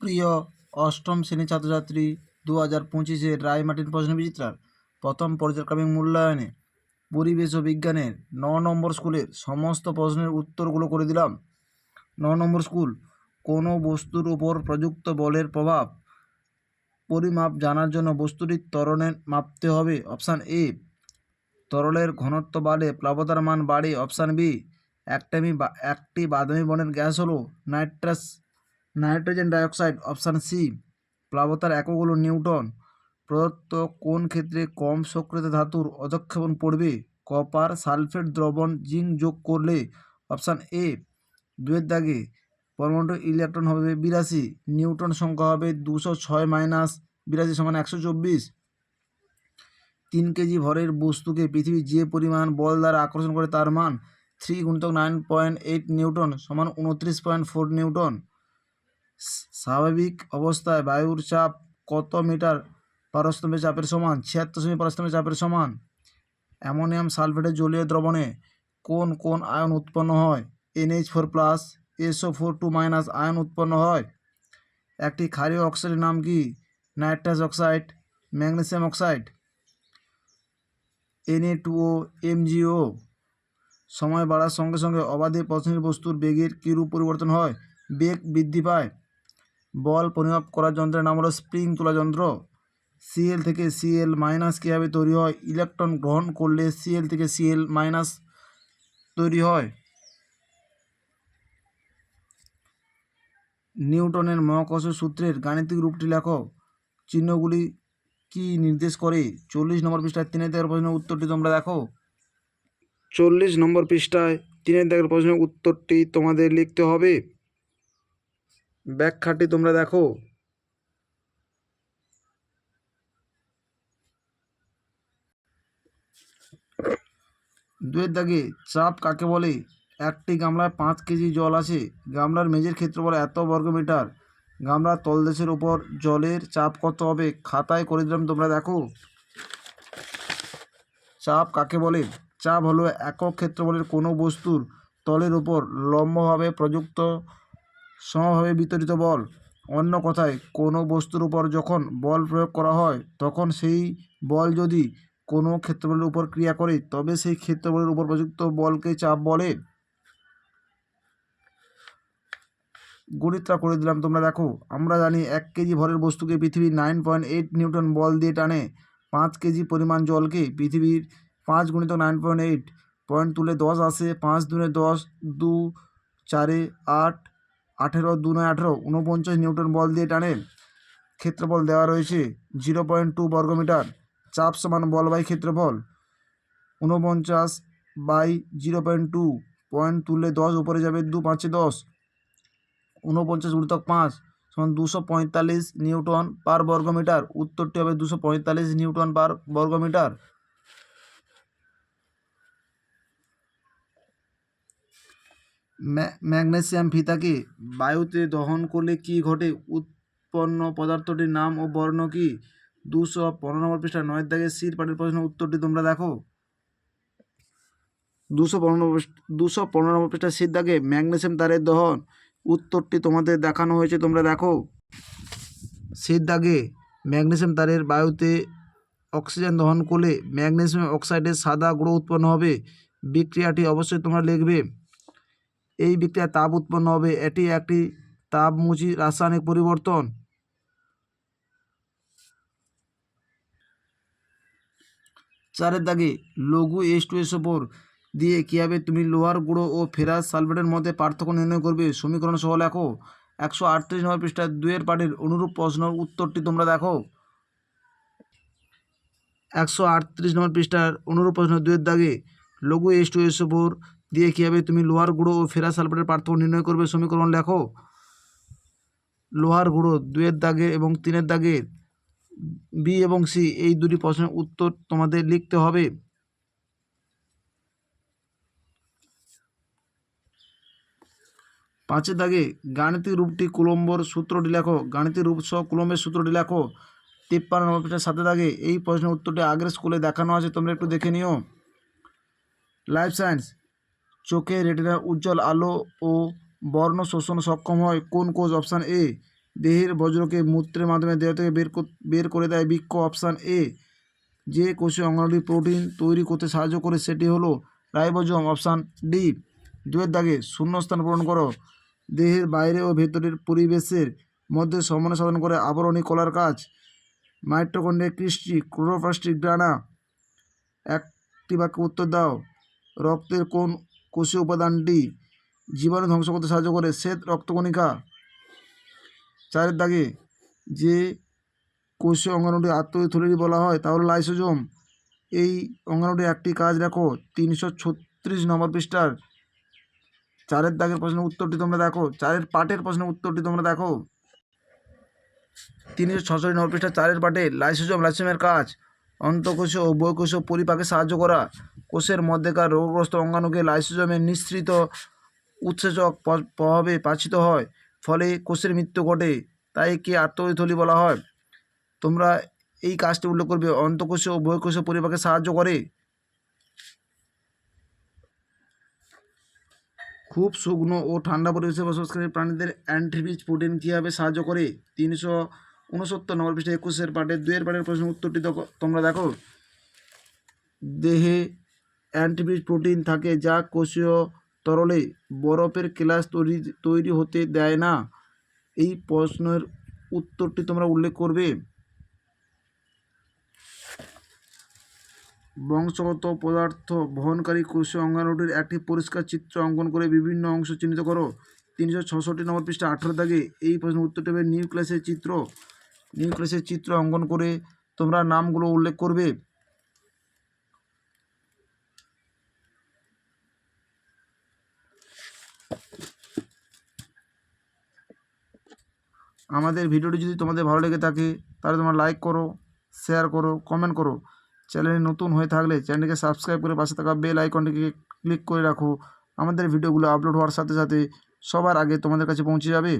প্রিয় অষ্টম শ্রেণির ছাত্রছাত্রী দু হাজার পঁচিশের রায়মার্টিন প্রশ্ন বিচিত্রার প্রথম পর্যায়ক্রমিক মূল্যায়নে পরিবেশ ও বিজ্ঞানের ন নম্বর স্কুলের সমস্ত প্রশ্নের উত্তরগুলো করে দিলাম। ন নম্বর স্কুল, কোনো বস্তুর উপর প্রযুক্ত বলের প্রভাব? পরিমাপ জানার জন্য বস্তুটির ত্বরণের মাপতে হবে। অপশান এ, তরলের ঘনত্ব বাড়ে প্লাবতার মান বাড়ে। অপশান বি, একটামি একটি বাদামি বনের গ্যাস হলো nitrous. Nitrogen dioxide option C, প্লাবতার একক হলো নিউটন। প্রদত্ত কোন ক্ষেত্রে কম সক্রিয় ধাতুর অধক্ষেপণ পড়বে কপার সালফেট দ্রবণ জিঙ্ক যোগ করলে অপশান এ দুয়ের দাগে পরমাণু ইলেকট্রন হবে বিরাশি, নিউটন সংখ্যা হবে দুশো ছয় মাইনাস বিরাশি সমান একশো চব্বিশ। তিন কেজি ভরের বস্তুকে পৃথিবী যে পরিমাণ বল দ্বারা আকর্ষণ করে তার মান, থ্রি গুণিতক নাইন পয়েন্ট এইট নিউটন সমান উনত্রিশ পয়েন্ট ফোর নিউটন। স্বাভাবিক অবস্থায় বায়ুর চাপ কত মিটার পারস্তম্ভ চাপের সমান? ছিয়াত্তর সেমি পারস্তম্ভ চাপের সমান। অ্যামোনিয়াম সালফেটের জলীয় দ্রবণে কোন কোন আয়ন উৎপন্ন হয়? NH four plus, SO four two minus ion উৎপন্ন হয়। একটি ক্ষারীয় অক্সাইডের নাম কি? Nitrous oxide, magnesium oxide. NA two O MGO সময় বাড়ার সঙ্গে সঙ্গে অবাধে পছন্দের বস্তুর বেগের কিরূপ পরিবর্তন হয়? বেগ বৃদ্ধি পায়। বল পরিমাপ করার যন্ত্রের নাম হলো স্প্রিং তোলা যন্ত্র। সিএল থেকে সিএল মাইনাস কীভাবে তৈরি হয়? ইলেকট্রন গ্রহণ করলে সিএল থেকে সিএল মাইনাস তৈরি হয়। নিউটনের মহাকর্ষ সূত্রের গাণিতিক রূপটি লেখো। চিহ্নগুলি কি নির্দেশ করে? চল্লিশ নম্বর পৃষ্ঠায় তিনের দাগের প্রশ্নের উত্তরটি তোমরা দেখো। চল্লিশ নম্বর পৃষ্ঠায় তিনের দাগের প্রশ্নের উত্তরটি তোমাদের লিখতে হবে। ব্যাখ্যাটি তোমরা দেখো। দুয়ের দাগে চাপ কাকে বলে? একটি গামলায় পাঁচ কেজি জল আছে। গামলার মেঝের ক্ষেত্রফল এত বর্গমিটার। গামলার তলদেশের উপর জলের চাপ কত হবে খাতায় করে দিলাম তোমরা দেখো। চাপ কাকে বলে? চাপ হলো একক ক্ষেত্রফলের কোনো বস্তুর তলের উপর লম্বভাবে প্রযুক্ত সমভাবে বিতরিত বল। অন্য কথায়, কোনো বস্তুর উপর যখন বল প্রয়োগ করা হয়, তখন সেই বল যদি কোনো ক্ষেত্রফলের উপর ক্রিয়া করে, তবে সেই ক্ষেত্রফলের উপর প্রযুক্ত বলকে চাপ বলে। গণিতটা করে দিলাম তোমরা দেখো। আমরা জানি এক কেজি ভরের বস্তুকে পৃথিবীর নাইন পয়েন্ট এইট নিউটন বল দিয়ে টানে। পাঁচ কেজি পরিমাণ জলকে পৃথিবীর পাঁচ গুণিত নাইন পয়েন্ট এইট পয়েন্ট তুলে দশ আসে, পাঁচ দুনে দশ, দু, চারে আট আঠেরো, দু নয়, আঠেরো উনপঞ্চাশ নিউটন বল দিয়ে টানে। ক্ষেত্রফল দেওয়া রয়েছে জিরো পয়েন্ট টু বর্গমিটার। চাপ সমান বল বাই ক্ষেত্রফল। উনপঞ্চাশ by zero point two. Point তুললে দশ, উপরে যাবে দু, পাঁচে দশ। উনপঞ্চাশ গুণিতক পাঁচ সমান দুশো পঁয়তাল্লিশ নিউটন পার বর্গমিটার। উত্তরটি হবে দুশো পঁয়তাল্লিশ নিউটন পার বর্গমিটার। ম্যাগনেসিয়াম ফিতাকে বায়ুতে দহন করলে কি ঘটে? উৎপন্ন পদার্থটির নাম ও বর্ণ কি? দুশো পনেরো নম্বর পৃষ্ঠা, নয়ের দাগে সির পাটের প্রশ্নের উত্তরটি তোমরা দেখো। দুশো পনেরো দুশো পনেরো নম্বর পৃষ্ঠা সির দাগে ম্যাগনেসিয়াম তারের দহন। উত্তরটি তোমাদের দেখানো হয়েছে, তোমরা দেখো। সির দাগে ম্যাগনেসিয়াম তারের বায়ুতে অক্সিজেন দহন করলে ম্যাগনেসিয়াম অক্সাইডের সাদা গুঁড়ো উৎপন্ন হবে। বিক্রিয়াটি অবশ্যই তোমরা লিখবে। এই বিক্রিয়ায় তাপ উৎপন্ন হবে। এটি একটি তাপমুচি রাসায়নিক পরিবর্তন। চারের দাগে লঘু এস টু এস ওপর দিয়ে কীভাবে তুমি লোহার গুঁড়ো ও ফেরাস সালফেটের মধ্যে পার্থক্য নির্ণয় করবে সমীকরণ সহ লেখো। একশো আটত্রিশ নম্বর পৃষ্ঠায় দুয়ের পাটের অনুরূপ প্রশ্ন উত্তরটি তোমরা দেখো। একশো আটত্রিশ নম্বর পৃষ্ঠার অনুরূপ প্রশ্ন দুয়ের দাগে লঘু এস টু এস দিয়ে কীভাবে তুমি লোহার গুঁড়ো ও ফেরাস সালফেটের পার্থক্য নির্ণয় করবে সমীকরণ লেখো। লোহার গুঁড়ো দুয়ের দাগে এবং তিনের দাগে বি এবং সি এই দুটি প্রশ্নের উত্তর তোমাদের লিখতে হবে। পাঁচের দাগে গাণিতিক রূপটি কুলম্বর সূত্রটি লেখো। গাণিতিক রূপ সহ কুলম্বের সূত্রটি লেখো। তিপ্পান্ন নম্বর পৃষ্ঠার সাথে দাগে এই প্রশ্নের উত্তরটি আগের স্কুলে দেখানো আছে, তোমরা একটু দেখে নিও। লাইফ সায়েন্স চোখে রেটিনার উজ্জ্বল আলো ও বর্ণ শোষণ সক্ষম হয়। কোন কোষ অপশান এ, দেহের বজ্রকে মূত্রের মাধ্যমে দেহ থেকে বের বের করে দেয়। বৃক্ষ। অপশান এ, যে কোষীয় অঙ্গাণুটি প্রোটিন তৈরি করতে সাহায্য করে, সেটি হলো রাইবোজোম। অপশান ডি, দুয়ের দাগে শূন্যস্থান পূরণ করো। দেহের বাইরে ও ভেতরের পরিবেশের মধ্যে সমন্বয় সাধন করে আবরণী কলার কাজ। মাইট্রোকন্ডে কৃষ্টি ক্লোরোপ্লাস্টিক গ্রানা একটি বাক্যে উত্তর দাও। রক্তের কোন কোষীয় উপাদানটি জীবাণু ধ্বংস করতে সাহায্য করে। শ্বেত রক্তকণিকা চারের দাগে যে কোষীয় অঙ্গাণুটি আত্মথলিটি বলা হয়, তা হলো লাইসোজোম। এই অঙ্গাণুটির একটি কাজ দেখো, তিনশো ছত্রিশ নম্বর পৃষ্ঠার। চারের দাগের প্রশ্নের উত্তরটি তোমরা দেখো, চারের পাটের প্রশ্নের উত্তরটি তোমরা দেখো। তিনশো ছষট্টি নম্বর পৃষ্ঠা চারের পাটে লাইসোজোম, লাইসোজোমের কাজ। অন্তঃকোষীয় ও বহিঃকোষীয় পরিপাকে সাহায্য করা। কোষের মধ্যেকার রোগগ্রস্ত অঙ্গাণুকে লাইসোজোমের নিঃসৃত উৎসেচক প্রভাবে পাচিত হয়, ফলে কোষের মৃত্যু ঘটে, তাই একে আত্মথলি বলা হয়। তোমরা এই কাজটি উল্লেখ করবে অন্তঃকোষীয় ও বহিঃকোষীয় পরিপাকে সাহায্য করে। খুব শুকনো ও ঠান্ডা পরিবেশে বসবাসকারী প্রাণীদের অ্যান্টিবিজ প্রোটিন কীভাবে সাহায্য করে? তিনশো উনসত্তর নম্বর পৃষ্ঠা একুশের পাটের দুয়ের পাটের প্রশ্নের উত্তরটি তোমরা দেখো। দেহে অ্যান্টিবিজ প্রোটিন থাকে যা কোষীয় তরলে বরফের ক্লাস তৈরি তৈরি হতে দেয় না। এই প্রশ্নের উত্তরটি তোমরা উল্লেখ করবে। বংশগত পদার্থ বহনকারী কোষীয় অঙ্গাণুটির একটি পরিষ্কার চিত্র অঙ্কন করে বিভিন্ন অংশ চিহ্নিত করো। তিনশো ছষট্টি নম্বর পৃষ্ঠা আঠারো দাগে এই প্রশ্নের উত্তরটি হবে নিউক্লিয়াসের চিত্র। নিউক্লিয়াসের চিত্র অঙ্কন করে তোমরা নামগুলো উল্লেখ করবে। আমাদের ভিডিওটি যদি তোমাদের ভালো লেগে থাকে, তাহলে তোমরা লাইক করো শেয়ার করো কমেন্ট করো। চ্যানেলে নতুন হয়ে থাকলে চ্যানেলটিকে সাবস্ক্রাইব করে পাশে থাকা বেল আইকনটিকে ক্লিক করে রাখো। আমাদের ভিডিওগুলো আপলোড হওয়ার সাথে সাথে সবার আগে তোমাদের কাছে পৌঁছে যাবে।